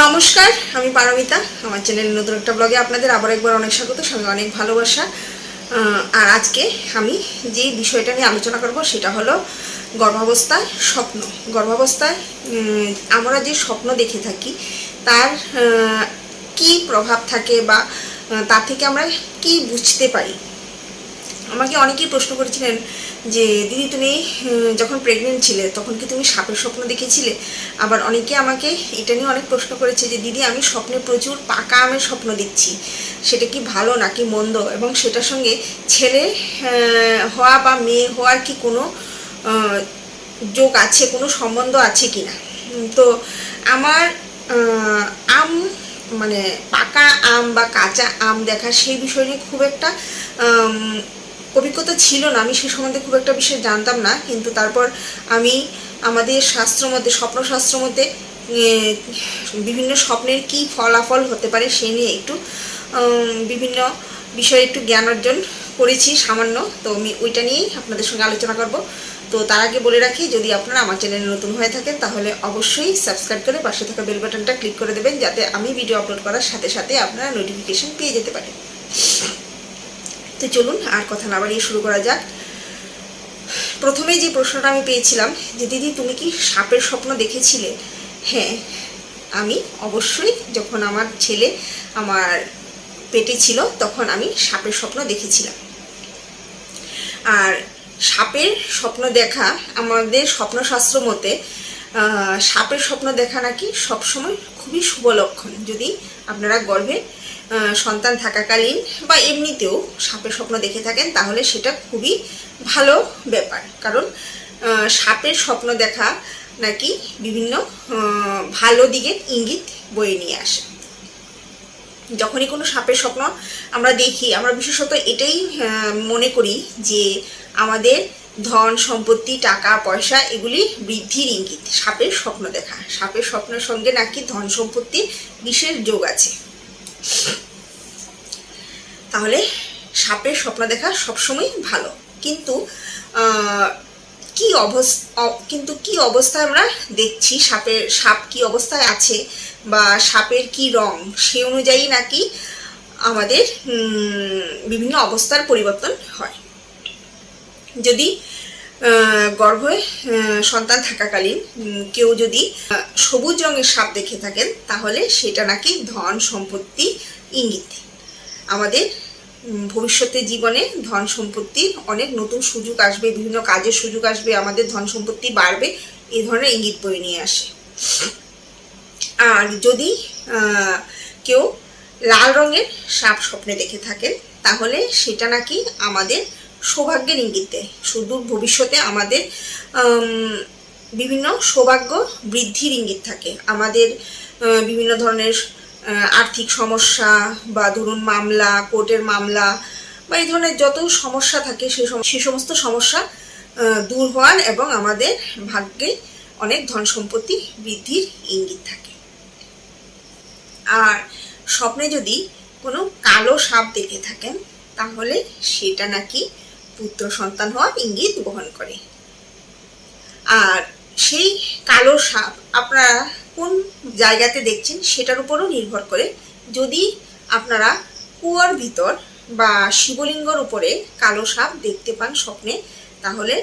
নমস্কার, আমি পারমিতা, আমার চ্যানেলের নতুন একটা ব্লগে আপনাদের আবার একবার অনেক স্বাগত সঙ্গে অনেক ভালোবাসা। আর আজকে আমি যে বিষয়টা নিয়ে আলোচনা করব সেটা হলো গর্ভাবস্থায় স্বপ্ন। গর্ভাবস্থায় আমরা যে স্বপ্ন দেখে থাকি, তার কি প্রভাব থাকে বা তার থেকে আমরা কি বুঝতে পারি? আমাকে অনেকেই প্রশ্ন করেছিলেন যে, দিদি, তুমি যখন প্রেগনেন্ট ছিলে, তখন কি তুমি সাপের স্বপ্ন দেখেছিলে? আবার অনেকে আমাকে এটা নিয়ে অনেক প্রশ্ন করেছে যে, দিদি, আমি স্বপ্নে প্রচুর পাকা আমের স্বপ্ন দেখছি। সেটা কি ভালো নাকি মন্দ? এবং সেটার সঙ্গে ছেলে হওয়া বা মেয়ে হওয়ার কি কোনো যোগ আছে, কোনো সম্বন্ধ আছে কি না? তো আমার আম মানে পাকা আম বা কাঁচা আম দেখা সেই বিষয় নিয়ে খুব একটা অভিজ্ঞতা ছিল না, আমি সে সম্বন্ধে খুব একটা বিষয় জানতাম না, কিন্তু তারপর আমি আমাদের শাস্ত্র মধ্যে, স্বপ্নশাস্ত্র মধ্যে বিভিন্ন স্বপ্নের কি ফলাফল হতে পারে সে নিয়ে একটু বিভিন্ন বিষয়ে একটু জ্ঞান অর্জন করেছি সামান্য, তো আমি ওইটা নিয়েই আপনাদের সঙ্গে আলোচনা করব। তো তার আগে বলে রাখি, যদি আপনারা আমার চ্যানেলে নতুন হয়ে থাকেন, তাহলে অবশ্যই সাবস্ক্রাইব করে পাশে থাকা বেল বাটনটা ক্লিক করে দেবেন, যাতে আমি ভিডিও আপলোড করার সাথে সাথে আপনারা নোটিফিকেশন পেয়ে যেতে পারেন। তো চলুন, আর কথা না বাড়িয়ে শুরু করা যাক। প্রথমেই যে প্রশ্নটা আমি পেয়েছিলাম যে, দিদি, তুমি কি সাপের স্বপ্ন দেখেছিলে? হ্যাঁ আমি অবশ্যই যখন আমার ছেলে আমার পেটে ছিল, তখন আমি সাপের স্বপ্ন দেখেছিলাম। আর সাপের স্বপ্ন দেখা, আমাদের স্বপ্নশাস্ত্র মতে সাপের স্বপ্ন দেখা নাকি সবসময় খুবই শুভ লক্ষণ। যদি আপনারা গর্ভে সন্তান থাকাকালীন বা এমনিতেও সাপের স্বপ্ন দেখে থাকেন, তাহলে সেটা খুবই ভালো ব্যাপার। কারণ সাপের স্বপ্ন দেখা নাকি বিভিন্ন ভালো দিকের ইঙ্গিত বয়ে নিয়ে আসে। যখনই কোনো সাপের স্বপ্ন আমরা দেখি, আমরা বিশেষত এটাই মনে করি যে আমাদের ধন, সম্পত্তি, টাকা, পয়সা এগুলি বৃদ্ধির ইঙ্গিত। সাপের স্বপ্ন দেখা, সাপের স্বপ্নের সঙ্গে নাকি ধন সম্পত্তির বিশেষ যোগ আছে। তাহলে সাপের স্বপ্ন দেখা সবসময় ভালো। কিন্তু কি অবস্থা কিন্তু কি অবস্থায় আমরা দেখছি? সাপের, সাপ কি অবস্থায় আছে বা সাপের কি রং? সে অনুযায়ী নাকি আমাদের বিভিন্ন অবস্থার পরিবর্তন হয়। যদি গর্ভে সন্তান থাকাকালীন কেউ যদি সবুজ রঙের সাপ দেখে থাকেন, তাহলে সেটা নাকি ধন সম্পত্তি ইঙ্গিত। আমাদের ভবিষ্যতে জীবনে ধন সম্পত্তির অনেক নতুন সুযোগ আসবে, বিভিন্ন কাজের সুযোগ আসবে, আমাদের ধন সম্পত্তি বাড়বে এই ধরনের ইঙ্গিত বয়ে নিয়ে আসে। আর যদি কেউ লাল রঙের সাপ স্বপ্নে দেখে থাকেন, তাহলে সেটা নাকি আমাদের সৌভাগ্যের ইঙ্গিত। দেয় সুদূর ভবিষ্যতে আমাদের বিভিন্ন সৌভাগ্য বৃদ্ধির ইঙ্গিত থাকে। আমাদের বিভিন্ন ধরনের আর্থিক সমস্যা বা ধরুন মামলা, কোর্টের মামলা বা এই ধরনের যত সমস্যা থাকে সেই সেই সমস্ত সমস্যা দূর হওয়ার এবং আমাদের ভাগ্যে অনেক ধন সম্পত্তি বৃদ্ধির ইঙ্গিত থাকে। আর স্বপ্নে যদি কোনো কালো সাপ দেখে থাকেন, তাহলে সেটা নাকি পুত্র সন্তান হওয়ার ইঙ্গিত বহন করে। আর সেই কালো সাপ আপনারা কোন জায়গাতে দেখছেন সেটার উপরও নির্ভর করে। যদি আপনারা কুয়ার ভিতর বা শিবলিঙ্গর উপরে কালো সাপ দেখতে পান স্বপ্নে, তাহলে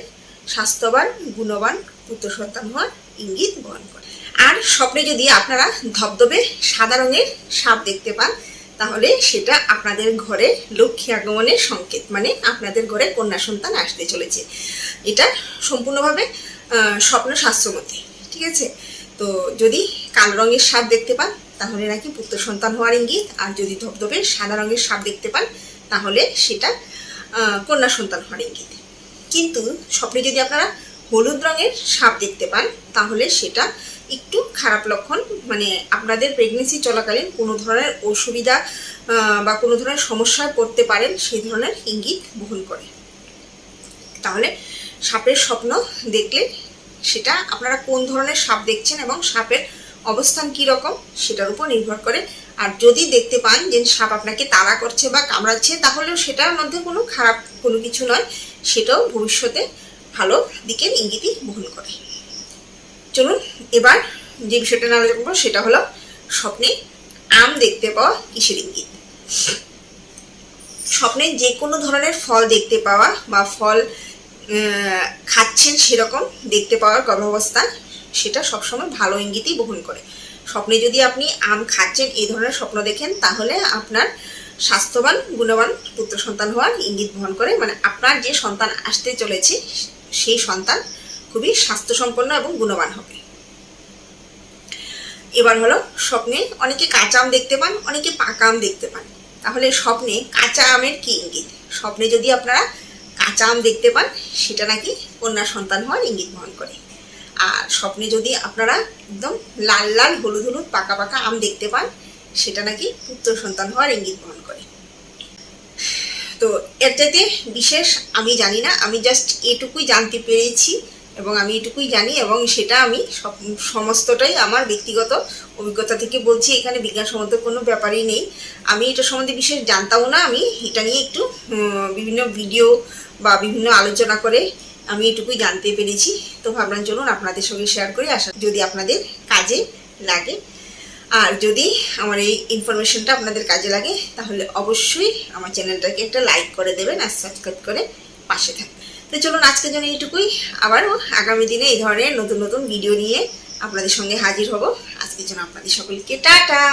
স্বাস্থ্যবান, গুণবান পুত্র সন্তান হওয়ার ইঙ্গিত বহন করে। আর স্বপ্নে যদি আপনারা ধবধবে সাদা রঙের সাপ দেখতে পান তাহলে সেটা আপনাদের ঘরে লক্ষ্মী আগমনের সংকেত মানে আপনাদের ঘরে কন্যা সন্তান আসতে চলেছে। এটা সম্পূর্ণভাবে স্বপ্ন শাস্ত্রমতে ঠিক আছে? তো যদি কালো রঙের সাপ দেখতে পান, তাহলে নাকি পুত্র সন্তান হওয়ার ইঙ্গিত, আর যদি ধপধপে সাদা রঙের সাপ দেখতে পান, তাহলে সেটা কন্যা সন্তান হওয়ার ইঙ্গিত। কিন্তু স্বপ্নে যদি আপনারা হলুদ রঙের সাপ দেখতে পান, তাহলে সেটা একটু খারাপ লক্ষণ মানে আপনাদের প্রেগনেন্সি চলাকালীন কোনো ধরনের অসুবিধা বা কোনো ধরনের সমস্যায় পড়তে পারেন, সেই ধরনের ইঙ্গিত বহন করে। তাহলে সাপের স্বপ্ন দেখলে সেটা আপনারা কোন ধরনের সাপ দেখছেন এবং সাপের অবস্থান কী রকম, সেটার উপর নির্ভর করে। আর যদি দেখতে পান যে সাপ আপনাকে তাড়া করছে বা কামড়াচ্ছে, তাহলেও সেটার মধ্যে কোনো খারাপ কোনো কিছু নয়, সেটাও ভবিষ্যতে ভালো দিকের ইঙ্গিতই বহন করে। চলুন, এবার যে বিষয়টা নিয়ে আলোচনা করব সেটা হলো স্বপ্নে আম দেখতে পাওয়া কিসের ইঙ্গিত? স্বপ্নে যে কোনো ধরনের ফল দেখতে পাওয়া বা ফল খাচ্ছেন সেরকম দেখতে পাওয়ার গর্ভাবস্থা, সেটা সবসময় ভালো ইঙ্গিতই বহন করে। স্বপ্নে যদি আপনি আম খাচ্ছেন, এই ধরনের স্বপ্ন দেখেন, তাহলে আপনার স্বাস্থ্যবান, গুণবান পুত্র সন্তান হওয়ার ইঙ্গিত বহন করে। মানে আপনার যে সন্তান আসতে চলেছে, সেই সন্তান খুবই স্বাস্থ্যসম্পন্ন এবং গুণবান হবে। এবার হলো স্বপ্নে অনেকে কাঁচা আম দেখতে পান, অনেকে পাকা আম দেখতে পান। তাহলে স্বপ্নে কাঁচা আমের কি ইঙ্গিত? স্বপ্নে যদি আপনারা কাঁচা আম দেখতে পান, সেটা নাকি কন্যা সন্তান হওয়ার ইঙ্গিত বহন করে। আর স্বপ্নে যদি আপনারা একদম লাল লাল, হলুদ হলুদ, পাকা পাকা আম দেখতে পান, সেটা নাকি পুত্র সন্তান হওয়ার ইঙ্গিত বহন করে। তো চাইতে বিশেষ আমি জানি না, আমি জাস্ট এটুকুই জানতে পেরেছি। এবং আমি এটুকুই জানি এবং সেটা আমি সব, সমস্তটাই আমার ব্যক্তিগত অভিজ্ঞতা থেকে বলছি, এখানে বিজ্ঞান বিজ্ঞানসম্মত কোনো ব্যাপারই নেই। আমি এটা সম্বন্ধে বিশেষ জানতামও না, আমি এটা নিয়ে একটু বিভিন্ন ভিডিও বা বিভিন্ন আলোচনা করে আমি এটুকুই জানতে পেরেছি। তো ভাবলাম চলুন আপনাদের সঙ্গে শেয়ার করি, আশা যদি আপনাদের কাজে লাগে। আর যদি আমার এই ইনফরমেশনটা আপনাদের কাজে লাগে, তাহলে অবশ্যই আমার চ্যানেলটাকে একটা লাইক করে দেবেন আর সাবস্ক্রাইব করে পাশে থাকবেন। তো চলুন আজকের জন্য এইটুকুই। আবারও আগামী দিনে এই ধরনের নতুন নতুন ভিডিও নিয়ে আপনাদের সঙ্গে হাজির হব। আজকের জন্য আপনাদের সকলকে টাটা।